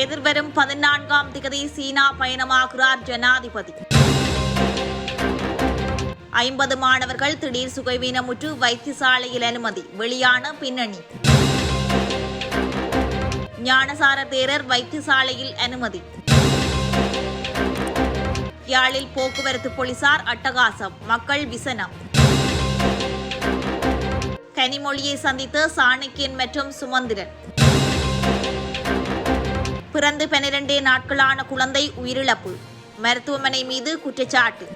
எதிர்வரும் பதினான்காம் திகதி சீனா பயணமாகிறார் ஜனாதிபதி. ஐம்பது மாணவர்கள் திடீர் சுகைவீனமுற்று வைத்தியசாலையில் அனுமதி வெளியான பின்னணி. ஞானசார தேரர் வைத்தியசாலையில் அனுமதி. யாழில் போக்குவரத்து போலீசார் அட்டகாசம் மக்கள் விசனம். கனிமொழியை சந்தித்த சாணக்கியன் மற்றும் சுமந்திரன். பிறந்து பனிரெண்டே நாட்களான குழந்தை உயிரிழப்பு. மருத்துவமனை மீது குற்றச்சாட்டு.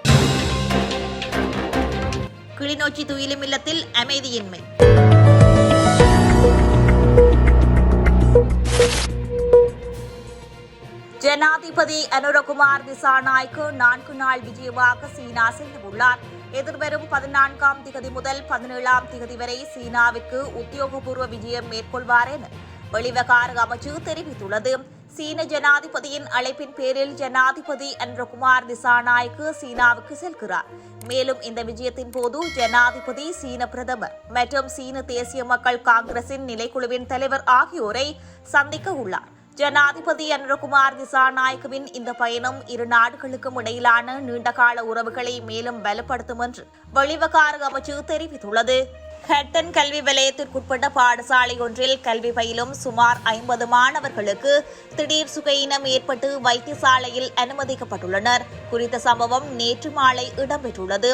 கிளிநொச்சி துயிலும் இல்லத்தில் அமைதியின்மை. ஜனாதிபதி அனுரகுமார் திசாநாய்க்கு நான்கு நாள் விஜயமாக சீனா செல்லவுள்ளார் எதிர்வரும் பதினான்காம் திகதி முதல் பதினேழாம் திகதி வரை சீனாவிற்கு உத்தியோகபூர்வ விஜயம் மேற்கொள்வார் என வெளிவகார அமைச்சு தெரிவித்துள்ளது. சீன ஜனாதிபதியின் அழைப்பின் பேரில் ஜனாதிபதி அனுரகுமார் திசாநாயக்கு சீனாவுக்கு செல்கிறார். மேலும் இந்த விஜயத்தின் போது ஜனாதிபதி சீன பிரதமர் மற்றும் சீன தேசிய மக்கள் காங்கிரசின் நிலைக்குழுவின் தலைவர் ஆகியோரை சந்திக்க உள்ளார். ஜனாதிபதி அனுரகுமார் திசாநாயக்கவின் இந்த பயணம் இரு நாடுகளுக்கும் இடையிலான நீண்டகால உறவுகளை மேலும் பலப்படுத்தும் என்று வெளிவகார அமைச்சு தெரிவித்துள்ளது. ஹட்டன் கல்வி வலயத்திற்குட்பட்ட பாடசாலை ஒன்றில் கல்வி பயிலும் சுமார் ஐம்பது மாணவர்களுக்கு திடீர் சுகையினம் ஏற்பட்டு வைத்தியசாலையில் அனுமதிக்கப்பட்டுள்ளனர். குறித்த சம்பவம் நேற்று மாலை இடம்பெற்றுள்ளது.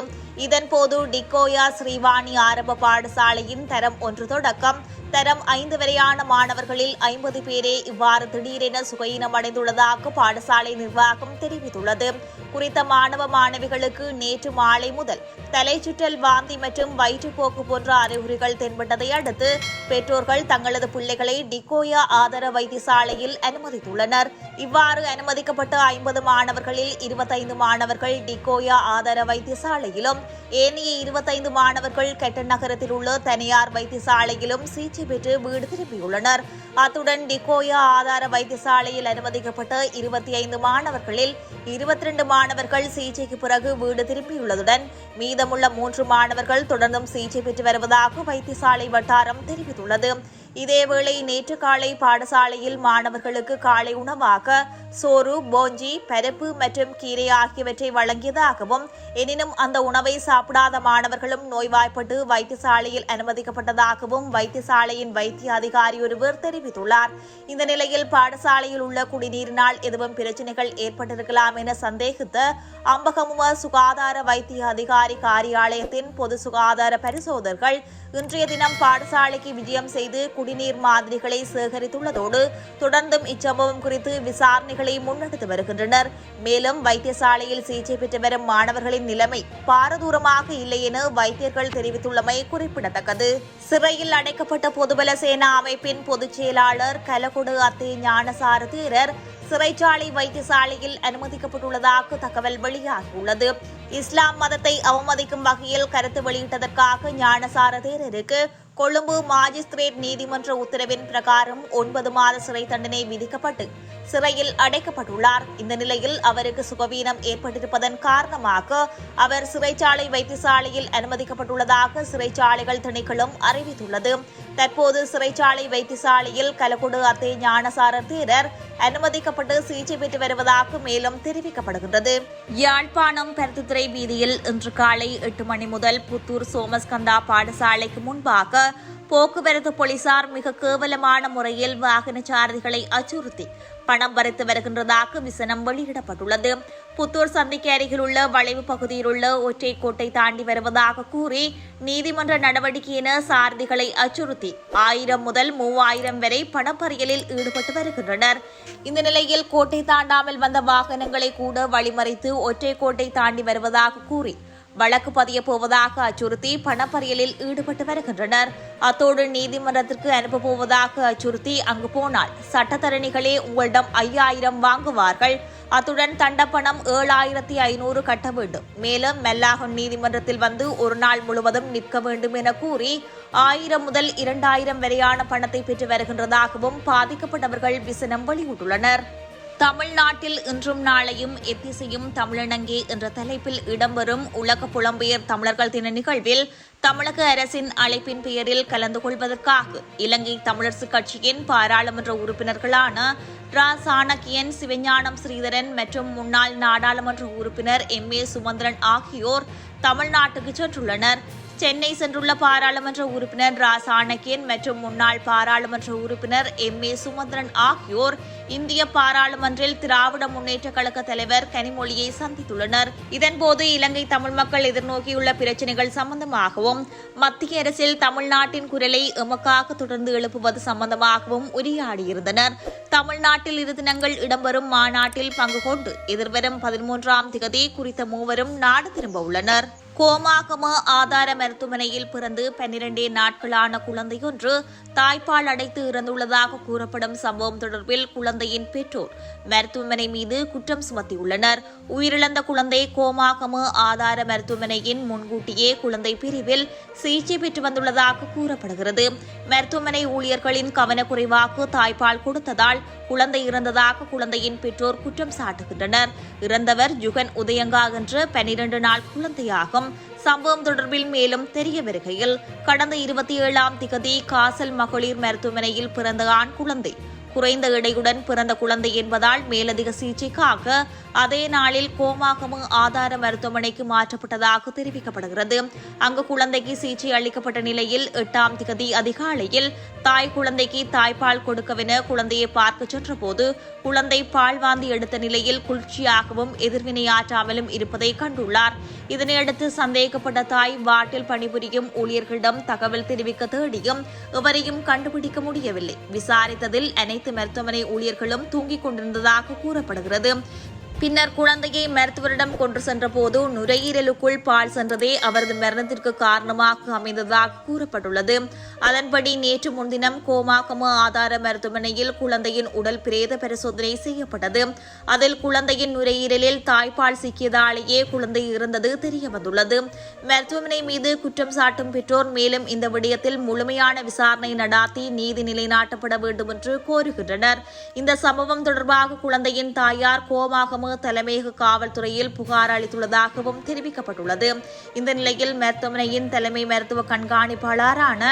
இதன்போது டிக்கோயா ஸ்ரீவாணி ஆரம்ப பாடசாலையின் தரம் ஒன்று தொடக்கம் தரம் ஐந்து வரையான மாணவர்களில் ஐம்பது பேரே இவ்வாறு திடீரென சுகையினம் அடைந்துள்ளதாக பாடசாலை நிர்வாகம் தெரிவித்துள்ளது. குறித்த மாணவ மாணவிகளுக்கு நேற்று மாலை முதல் தலைச்சுற்றல் வாந்தி மற்றும் வயிற்றுப்போக்கு போன்ற அறிகுறிகள் தென்பட்டதை அடுத்து பெற்றோர்கள் தங்களது பிள்ளைகளை டிகோயா ஆதார வைத்தியசாலையில் அனுமதித்துள்ளனர். இவ்வாறு அனுமதிக்கப்பட்ட ஐம்பது மாணவர்களில் இருபத்தைந்து மாணவர்கள் டிகோயா ஆதார வைத்தியசாலையிலும் ஏனைய இருபத்தைந்து மாணவர்கள் கெட்ட நகரத்தில் உள்ள தனியார் வைத்தியசாலையிலும் சிகிச்சை பெற்று வீடு திரும்பியுள்ளனர். அத்துடன் டிகோயா ஆதார வைத்தியசாலையில் அனுமதிக்கப்பட்ட இருபத்தி ஐந்து மாணவர்களில் இருபத்தி ரெண்டு மாணவர்கள் சிகிச்சைக்கு பிறகு வீடு திரும்பியுள்ளதுடன் மீதமுள்ள மூன்று மாணவர்கள் தொடர்ந்தும் சிகிச்சை பெற்று வருவதாக வைத்தியசாலை வட்டாரம் தெரிவித்துள்ளது. இதேவேளை நேற்று காலை பாடசாலையில் மாணவர்களுக்கு காலை உணவாக சோறு போஞ்சி பருப்பு மற்றும் கீரை ஆகியவற்றை வழங்கியதாகவும் எனினும் அந்த உணவை சாப்பிடாத மாணவர்களும் நோய்வாய்ப்பட்டு வைத்தியசாலையில் அனுமதிக்கப்பட்டதாகவும் வைத்தியசாலையின் வைத்திய அதிகாரி ஒருவர் தெரிவித்துள்ளார். இந்த நிலையில் பாடசாலையில் உள்ள குடிநீரினால் எதுவும் பிரச்சனைகள் ஏற்பட்டிருக்கலாம் என சந்தேகித்த அம்பகமுவ சுகாதார வைத்திய அதிகாரி காரியாலயத்தின் பொது சுகாதார பரிசோதர்கள் இன்றைய தினம் பாடசாலைக்கு விஜயம் செய்து குடிநீர் மாதிரிகளை சேகரித்துள்ளதோடு தொடர்ந்தும் இச்சம்பவம் குறித்து விசாரணைகளை முன்னெடுத்து வருகின்றனர். மேலும் வைத்தியசாலையில் சிகிச்சை பெற்று வரும் மாணவர்களின் நிலைமை பாரதூரமாக இல்லை என வைத்தியர்கள் தெரிவித்துள்ளமை குறிப்பிடத்தக்கது. சிறையில் அடைக்கப்பட்ட பொதுபல சேனா அமைப்பின் பொதுச் செயலாளர் கலகுடு அத்தே ஞானசார தீரர் சிறைச்சாலை வைத்தியசாலையில் அனுமதிக்கப்பட்டுள்ளதாக தகவல் வெளியாகியுள்ளது. இஸ்லாம் மதத்தை அவமதிக்கும் வகையில் கருத்து வெளியிட்டதற்காக ஞானசார தேரருக்கு கொழும்பு மாஜிஸ்திரேட் நீதிமன்ற உத்தரவின் பிரகாரம் ஒன்பது மாத சிறை தண்டனை விதிக்கப்பட்டு சிறையில் அடைக்கப்பட்டுள்ளார். இந்த நிலையில் அவருக்கு சுகவீனம் ஏற்பட்டிருப்பதன் காரணமாக அவர் சிறைச்சாலை வைத்தியசாலையில் அனுமதிக்கப்பட்டுள்ளதாக சிறைச்சாலைகள் திணைக்களம் அறிவித்துள்ளது. தற்போது சிறைச்சாலை வைத்தியசாலையில் கலக்குடு அத்தே ஞானசாரர் தீரர் அனுமதிக்கப்பட்டு சிகிச்சை பெற்று வருவதாக மேலும் தெரிவிக்கப்படுகின்றது. யாழ்ப்பாணம் பருத்தித்துறை வீதியில் இன்று காலை எட்டு மணி முதல் புத்தூர் சோமஸ்கந்தா பாடசாலைக்கு முன்பாக போக்குவரத்து போலீசார் மிக கேவலமான முறையில் வாகனச்சாரதிகளை அச்சுறுத்தி பணம் பறித்து வருகின்றதாக விசனம் வெளியிடப்பட்டுள்ளது. புத்தூர் சந்தைக்கு அருகில் உள்ள வளைவு பகுதியில் உள்ள ஒற்றை கோட்டை தாண்டி வருவதாக கூறி நீதிமன்ற நடவடிக்கையின சாரதிகளை அச்சுறுத்தி ஆயிரம் முதல் மூவாயிரம் வரை பணப்பறியலில் ஈடுபட்டு வருகின்றனர். இந்த நிலையில் கோட்டை தாண்டாமல் வந்த வாகனங்களை கூட வழிமறித்து ஒற்றை கோட்டை தாண்டி வருவதாக கூறி வழக்கு பதிய போவதாக அச்சுறுத்தி பணப்பறியலில் ஈடுபட்டு வருகின்றனர். அத்தோடு நீதிமன்றத்திற்கு அனுப்ப போவதாக அச்சுறுத்தி அங்கு போனால் சட்டத்தரணிகளே உங்களிடம் ஐயாயிரம் வாங்குவார்கள். அத்துடன் தண்டப்பணம் ஏழாயிரத்தி ஐநூறு கட்ட வேண்டும். மேலும் மெல்லாகம் நீதிமன்றத்தில் வந்து ஒரு நாள் முழுவதும் நிற்க வேண்டும் என கூறி ஆயிரம் முதல் இரண்டாயிரம் வரையான பணத்தை பெற்று வருகின்றதாகவும் பாதிக்கப்பட்டவர்கள் விசனம் வெளியிட்டுள்ளனர். தமிழ்நாட்டில் இன்றும் நாளையும் எத்திசையும் தமிழனங்கே என்ற தலைப்பில் இடம்பெறும் உலக புலம்பெயர் தமிழர்கள் தின நிகழ்வில் தமிழக அரசின் அழைப்பின் பெயரில் கலந்து கொள்வதற்காக இலங்கை தமிழரசுக் கட்சியின் பாராளுமன்ற உறுப்பினர்களான ரா சாணக்கியன் சிவஞானம் ஸ்ரீதரன் மற்றும் முன்னாள் நாடாளுமன்ற உறுப்பினர் எம். ஏ. சுமந்திரன் ஆகியோர் தமிழ்நாட்டுக்கு சென்றுள்ளனர். சென்னை சென்றுள்ள பாராளுமன்ற உறுப்பினர் ரா சாணக்கியன் மற்றும் முன்னாள் பாராளுமன்ற உறுப்பினர் எம். ஏ. சுமந்திரன் ஆகியோர் இந்திய பாராளுமன்றில் திராவிட முன்னேற்ற கழக தலைவர் கனிமொழியை சந்தித்துள்ளனர். இதன்போது இலங்கை தமிழ் மக்கள் எதிர்நோக்கியுள்ள பிரச்சினைகள் சம்பந்தமாகவும் மத்திய அரசில் தமிழ்நாட்டின் குரலை எமக்காக தொடர்ந்து எழுப்புவது சம்பந்தமாகவும் உரையாடியிருந்தனர். தமிழ்நாட்டில் இரு தினங்கள் இடம்பெறும் மாநாட்டில் பங்கு கொண்டு எதிர்வரும் பதிமூன்றாம் திகதி குறித்த மூவரும் நாடு திரும்ப உள்ளனர். கோமாகம ஆதார மருத்துவமனையில் பிறந்து பன்னிரண்டே நாட்களான குழந்தையொன்று தாய்ப்பால் அடைத்து இறந்துள்ளதாக கூறப்படும் சம்பவம் தொடர்பில் குழந்தையின் பெற்றோர் மருத்துவமனை மீது குற்றம் சுமத்தியுள்ளனர். உயிரிழந்த குழந்தை கோமாகம ஆதார மருத்துவமனையின் முன்கூட்டியே குழந்தை பிரிவில் சிகிச்சை பெற்று வந்துள்ளதாக கூறப்படுகிறது. மருத்துவமனை ஊழியர்களின் கவனக்குறைவாக்கு தாய்ப்பால் கொடுத்ததால் குழந்தை இறந்ததாக குழந்தையின் பெற்றோர் குற்றம் சாட்டுகின்றனர். இறந்தவர் ஜுகன் உதயங்கா என்ற பன்னிரண்டு நாள் குழந்தையாகும். சம்பவம் தொடர்பில் மேலும் தெரிய வருகையில் கடந்த இருபத்தி ஏழாம் திகதி காசல் மகளிர் மருத்துவமனையில் பிறந்த ஆண் குழந்தை. குறைந்த எடையுடன் பிறந்த குழந்தை என்பதால் மேலதிக சிகிச்சைக்காக அதே நாளில் கோமாகமு ஆதார மருத்துவமனைக்கு மாற்றப்பட்டதாக தெரிவிக்கப்படுகிறது. அங்கு குழந்தைக்கு சிகிச்சை அளிக்கப்பட்ட நிலையில் எட்டாம் திகதி அதிகாலையில் தாய் குழந்தைக்கு தாய்ப்பால் கொடுக்கவென குழந்தையை பார்க்க சென்றபோது குழந்தை பால்வாந்தி எடுத்த நிலையில் குளிர்ச்சியாகவும் எதிர்வினையாற்றாமலும் இருப்பதை கண்டுள்ளார். இதனையடுத்து சந்தேகப்பட்ட தாய் வாட்டில் பணிபுரியும் ஊழியர்களிடம் தகவல் தெரிவிக்க தேடியும் எவரையும் கண்டுபிடிக்க முடியவில்லை. விசாரித்ததில் அனைத்து மருத்துவமனை ஊழியர்களும் தூங்கிக் கொண்டிருந்ததாக கூறப்படுகிறது. பின்னர் குழந்தையை மருத்துவரிடம் கொண்டு சென்றபோது நுரையீரலுக்குள் பால் சென்றதே அவரது மரணத்திற்கு காரணமாக அமைந்ததாக கூறப்பட்டுள்ளது. அதன்படி நேற்று முன்தினம் கோமாகம ஆதார மருத்துவமனையில் குழந்தையின் உடல் பிரேத பரிசோதனை செய்யப்பட்டது. அதில் குழந்தையின் நுரையீரலில் தாய்ப்பால் சிக்கியதாலேயே குழந்தை இறந்தது தெரியவந்துள்ளது. மருத்துவமனை மீது குற்றம் சாட்டும் பெற்றோர் மேலும் இந்த விடயத்தில் முழுமையான விசாரணை நடாத்தி நீதி நிலைநாட்டப்பட வேண்டும் என்று கோருகின்றனர். இந்த சம்பவம் தொடர்பாக குழந்தையின் தாயார் கோமாகம தலைமையக காவல்துறையில் புகார் அளித்துள்ளதாகவும் தெரிவிக்கப்பட்டுள்ளது. இந்த நிலையில் மருத்துவமனையின் தலைமை மருத்துவ கண்காணிப்பாளரான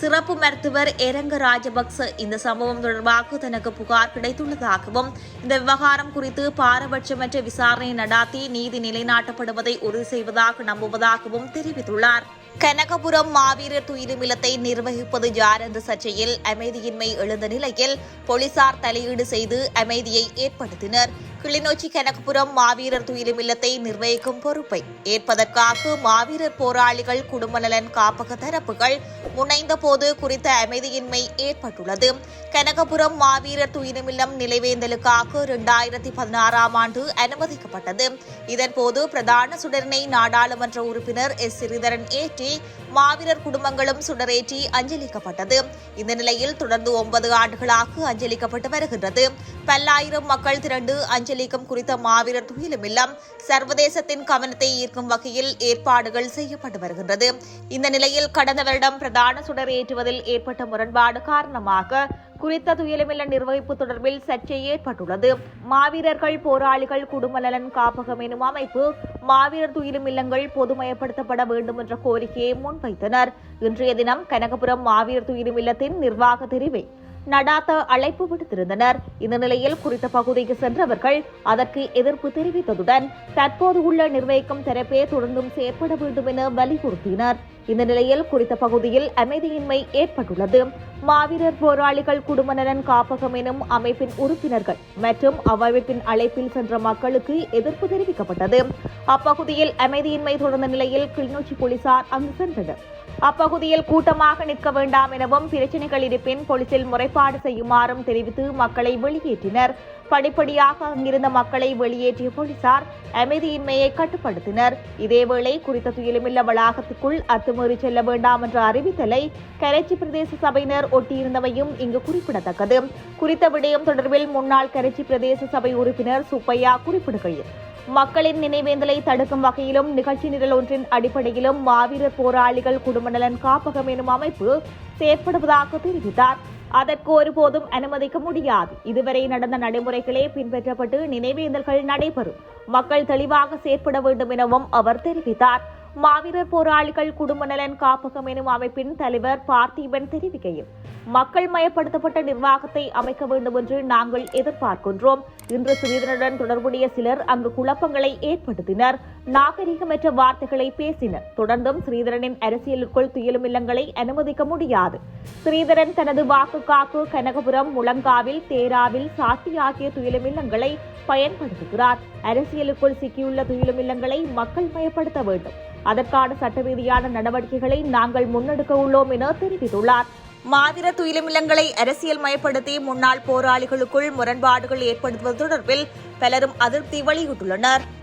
சிறப்பு மருத்துவர் எரங்க ராஜபக்ச இந்த சம்பவம் தொடர்பாக தனக்கு புகார் கிடைத்துள்ளதாகவும் இந்த விவகாரம் குறித்து பாரபட்சமற்ற விசாரணை நடாத்தி நீதி நிலைநாட்டப்படுவதை உறுதி செய்வதாக நம்புவதாகவும் தெரிவித்துள்ளார். கனகபுரம் மாவீரர் துயிலுமில்லத்தை நிர்வகிப்பது யார் என்ற சர்ச்சையில் அமைதியின்மை எழுந்த நிலையில் போலீசார் தலையீடு செய்து அமைதியை ஏற்படுத்தினர். கிளிநொச்சி கனகபுரம் மாவீரர் துயிலுமில்லத்தை நிர்வகிக்கும் பொறுப்பை ஏற்பதற்காக மாவீரர் போராளிகள் குடும்ப நலன் காப்பக தரப்புகள் முனைந்த போது குறித்த அமைதியின்மை ஏற்பட்டுள்ளது. கனகபுரம் மாவீரர் துயிலுமில்லம் நிலைவேந்தலுக்காக இரண்டாயிரத்தி பதினாறாம் ஆண்டு அனுமதிக்கப்பட்டது. இதன்போது பிரதான சுடரினை நாடாளுமன்ற உறுப்பினர் எஸ். சிறிதரன் ஏற்றி மாவீரர் குடும்பங்களும் சுடரேற்றி அஞ்சலிக்கப்பட்டது. இந்த நிலையில் தொடர்ந்து ஒன்பது ஆண்டுகளாக அஞ்சலிக்கப்பட்டு வருகின்றது. பல்லாயிரம் மக்கள் திரண்டு அஞ்சலிக்கும் குறித்த மாவீரர் துயிலும் இல்லம் சர்வதேசத்தின் கவனத்தை ஈர்க்கும் வகையில் ஏற்பாடுகள் செய்யப்பட்டு வருகின்றது. இந்த நிலையில் கடந்த வருடம் பிரதான சுடர் ஏற்றுவதில் ஏற்பட்ட முரண்பாடு காரணமாக குறித்த துயிலுமில்ல நிர்வகிப்பு தொடர்பில் சர்ச்சை ஏற்பட்டுள்ளது. மாவீரர்கள் போராளிகள் குடும்ப நலன் காப்பகம் எனும் அமைப்பு மாவீரர் துயிலும் இல்லங்கள் பொதுமயப்படுத்தப்பட வேண்டும் என்ற கோரிக்கையை முன்வைத்தனர். இன்றைய தினம் கனகபுரம் மாவீரர் துயிலும் இல்லத்தின் நிர்வாக தெரிவை நடாத்த அழைப்பு விடுத்திருந்தனர். இந்த நிலையில் குறித்த பகுதிக்கு சென்றவர்கள் அதற்கு எதிர்ப்பு தெரிவித்ததுடன் தற்போது உள்ள நிர்வகிக்கும் தரப்பே தொடர்ந்தும் செயற்பட வேண்டும் என வலியுறுத்தினர். இந்த நிலையில் குறித்த பகுதியில் அமைதியின்மை ஏற்பட்டுள்ளது. மாவீரர் போராளிகள் குடும்ப நலன் காப்பகம் எனும் அமைப்பின் உறுப்பினர்கள் மற்றும் அவ்வமைப்பின் அழைப்பில் சென்ற மக்களுக்கு எதிர்ப்பு தெரிவிக்கப்பட்டது. அப்பகுதியில் அமைதியின்மை தொடர்ந்த நிலையில் கிளிநொச்சி போலீசார் அங்கு சென்றனர். அப்பகுதியில் கூட்டமாக நிற்க வேண்டாம் எனவும் பிரச்சனைகள் இருப்பின் போலீசில் முறைப்பாடு செய்யுமாறும் தெரிவித்து மக்களை வெளியேற்றினர். படிப்படியாக அங்கிருந்த மக்களை வெளியேற்றிய போலீசார் அமைதியின்மையை கட்டுப்படுத்தினர். இதேவேளை குறித்த துயிலுமில்ல வளாகத்துக்குள் அத்துமீறி செல்ல வேண்டாம் என்ற அறிவித்தலை கரைச்சி பிரதேச சபையினர் ஒட்டியிருந்தமையும் இங்கு குறிப்பிடத்தக்கது. குறித்த விடயம் தொடர்பில் முன்னாள் கரைச்சி பிரதேச சபை உறுப்பினர் சுப்பையா குறிப்பிடுகையில் மக்களின் நினைவேந்தலை தடுக்கும் வகையிலும் நிகழ்ச்சி நிரல் ஒன்றின் அடிப்படையிலும் மாவீரர் போராளிகள் குடும்ப நலன் காப்பகம் எனும் அமைப்பு செயற்படுவதாக தெரிவித்தார். அதற்கு ஒருபோதும் அனுமதிக்க முடியாது. இதுவரை நடந்த நடைமுறைகளே பின்பற்றப்பட்டு நினைவேந்தல்கள் நடைபெறும். மக்கள் தெளிவாக செயற்பட வேண்டும் எனவும் அவர் தெரிவித்தார். மாவீரர் போராளிகள் குடும்ப நலன் காப்பகம் எனும் அமைப்பின் தலைவர் பார்த்திபன் தெரிவிக்கையில் மக்கள் மயப்படுத்தப்பட்ட நிர்வாகத்தை அமைக்க வேண்டும் என்று நாங்கள் எதிர்பார்க்கின்றோம். இன்று ஸ்ரீதரனுடன் தொடர்புடைய சிலர் அங்கு குழப்பங்களை ஏற்படுத்தினர். நாகரிகமற்ற வார்த்தைகளை பேசினர். தொடர்ந்தும் ஸ்ரீதரனின் அரசியலுக்குள் துயிலும் இல்லங்களை அனுமதிக்க முடியாது. ஸ்ரீதரன் தனது வாக்கு காக்கு கனகபுரம் முழங்காவில் தேராவில் சாட்டி ஆகிய துயிலும் இல்லங்களை பயன்படுத்துகிறார். அரசியலுக்குள் சிக்கியுள்ள துயிலும் இல்லங்களை மக்கள் மயப்படுத்த வேண்டும். அதற்கான சட்டரீதியான நடவடிக்கைகளை நாங்கள் முன்னெடுக்க உள்ளோம் என தெரிவித்துள்ளார். மாதிர துயிலுமில்லங்களை அரசியல் மயப்படுத்தி முன்னாள் போராளிகளுக்குள் முரண்பாடுகள் ஏற்படுத்துவது தொடர்பில் பலரும் அதிருப்தி வெளியிட்டுள்ளனர்.